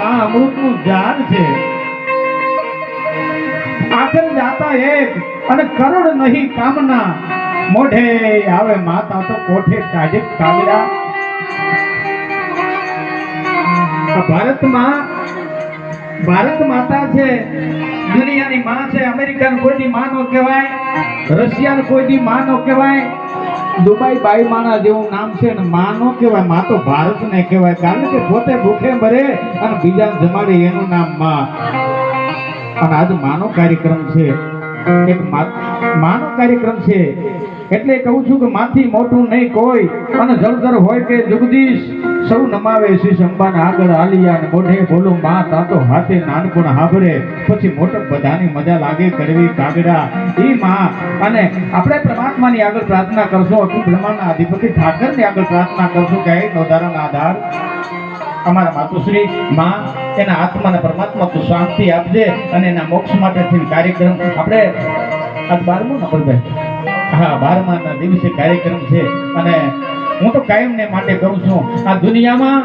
આ અમૃતનું ભારત માતા છે, દુનિયાની માં છે, અમેરિકન કોઈની માં નો કહેવાય, રશિયન કોઈની માં નો કહેવાય. દુબઈ બાઈ માના જેવું નામ છે ને માં નો કહેવાય, માં તો ભારત ને કહેવાય, કારણ કે પોતે ભૂખે મરે અને બીજા જમાડે એનું નામમાં. અને આજ માનો કાર્યક્રમ છે, એક માનો કાર્યક્રમ છે. એટલે કહું છું કે માથી મોટું નહીં કોઈ અને જળધર હોય કે જગદીશ, સૌ નમાવે શ્રી અંબાના આગળ આલિયા અને મોઢે બોલો, મા તાતો હાથે નાનપણ હાભરે પછી મોટક બધાની મજા લાગે કરવી કાગડા. એ માં, અને આપણે પરમાત્માની આગળ પ્રાર્થના કરશો અખિલ બ્રહ્માંડના અધિપતિ ઠાકરની આગળ પ્રાર્થના કરશો, કે નોધારાના આધાર. અમારા માતુશ્રી, માં, એના આત્માને પરમાત્મા તું શાંતિ આપજે અને એના મોક્ષ માટે થઈને કાર્યક્રમ. આપણે આજ બારમો નંબરભાઈ હા, બારમાના દિવસે કાર્યક્રમ છે અને હું તો કાયમને માટે કરું છું. આ દુનિયામાં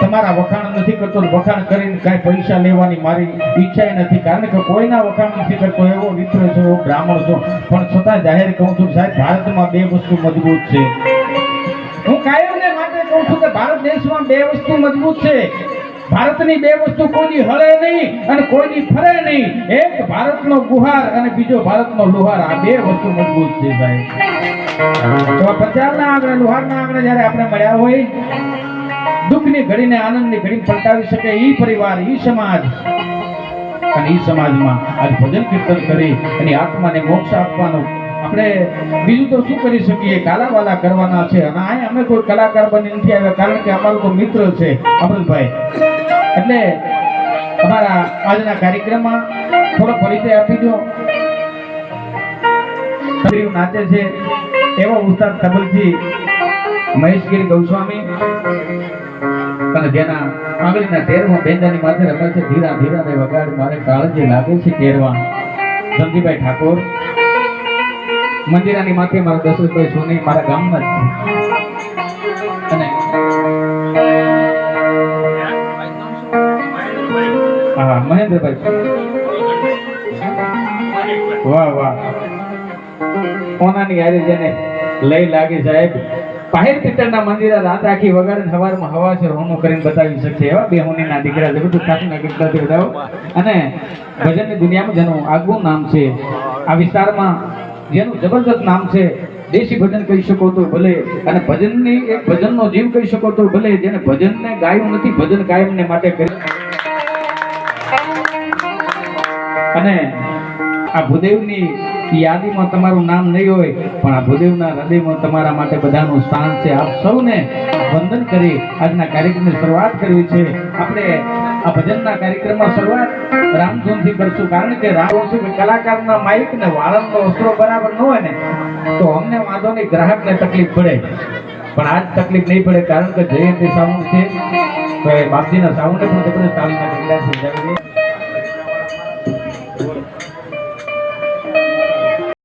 તમારા વખાણ નથી કરતો વખાણ કરીને કાંઈ પૈસા લેવાની મારી ઈચ્છા નથી. કારણ કે કોઈના વખાણ નથી કરતો, એવો મિત્ર છો, એવો બ્રાહ્મણ છો. પણ છતાં જાહેર કહું છું સાહેબ, ભારતમાં બે વસ્તુ મજબૂત છે. હું કાયમને માટે કહું છું કે ભારત દેશમાં બે વસ્તુ મજબૂત છે. ભારતની બે વસ્તુ કોઈની હળે નહીં અને કોઈની ફરે નહીં. એક ભારતનો ગુહાર અને બીજો ભારતનો લુહાર. આ બે વસ્તુ મજબૂત છે સાહેબ તો આંગણે લુહારના આંગણે જ્યારે આપણે મળ્યા હોય, દુઃખની ઘડીને આનંદની ઘડી પલટાવી શકે એ પરિવાર એ સમાજ. અને ઈ સમાજમાં આજ ભજન કીર્તન કરી એની આત્માને મોક્ષ આપવાનો આપણે બીજું તો શું કરી શકીએ? કાલાવાલા કરવાના છે. અને અહીંયા અમે કોઈ કલાકાર બની નથી આવ્યા, કારણ કે અમારો કોઈ મિત્ર છે, અમૃતભાઈ. એટલે અમારા આજના કાર્યક્રમમાં થોડો પરિચય આપી દો. છોકરીઓ નાચે છે. એવો ઉસ્તાદ તબલજી મહેશગીરી ગૌસ્વામી. અને જેના આંગળીના ટેરમાં બેંદાની માથે રમે છે, ધીરા ધીરા ને વગાડ, મારે કાળજી લાગે છે કેરવા. સંજીભાઈ ઠાકોર. મંદિરાની માથે મારા દશરથભાઈ સોની, મારા ગામમાં જ. અને હા, મહેન્દ્રભાઈ. વાહ વાહ. કોનાની યારે જેને લઈ લાગી સાહેબ પાહેર પિત્તળના મંદિરે રાત આખી વગાડે સવારમાં હવા છે, રોનું કરીને બતાવી શકશે એવા બે હોનીના દીકરા બધું ખાતું કરતા બતાવો અને ભજનની દુનિયામાં જેનું આગવું નામ છે, આ વિસ્તારમાં જેનું જબરદસ્ત નામ છે, દેશી ભજન કહી શકો તો ભલે, અને ભજનની એક ભજનનો જીવ કહી શકો તો ભલે, જેને ભજનને ગાયું નથી, ભજન ગાયમને માટે કરી અને આ ભૂદેવની યાદીમાં તમારું નામ નહીં હોય, પણ આ ભૂદેવના હૃદયમાં તમારા માટે બધાનું સ્થાન છે. આપ સૌને વંદન કરી આજના કાર્યક્રમની શરૂઆત કરવી છે. આપણે આ ભજનના કાર્યક્રમમાં શરૂઆત રામધૂનથી કરશું, કારણ કે રામ કે કલાકારના માઇક ને વાળંદનો વસ્ત્રો બરાબર ન હોય ને, તો અમને વાંધો નહીં, ગ્રાહકને તકલીફ પડે. પણ આજ તકલીફ નહીં પડે, કારણ કે જયંતિ સાઉન્ડ છે. તો એ બાપજીના સાઉન્ડને પણ જબરદસ્ત ગગડા છે.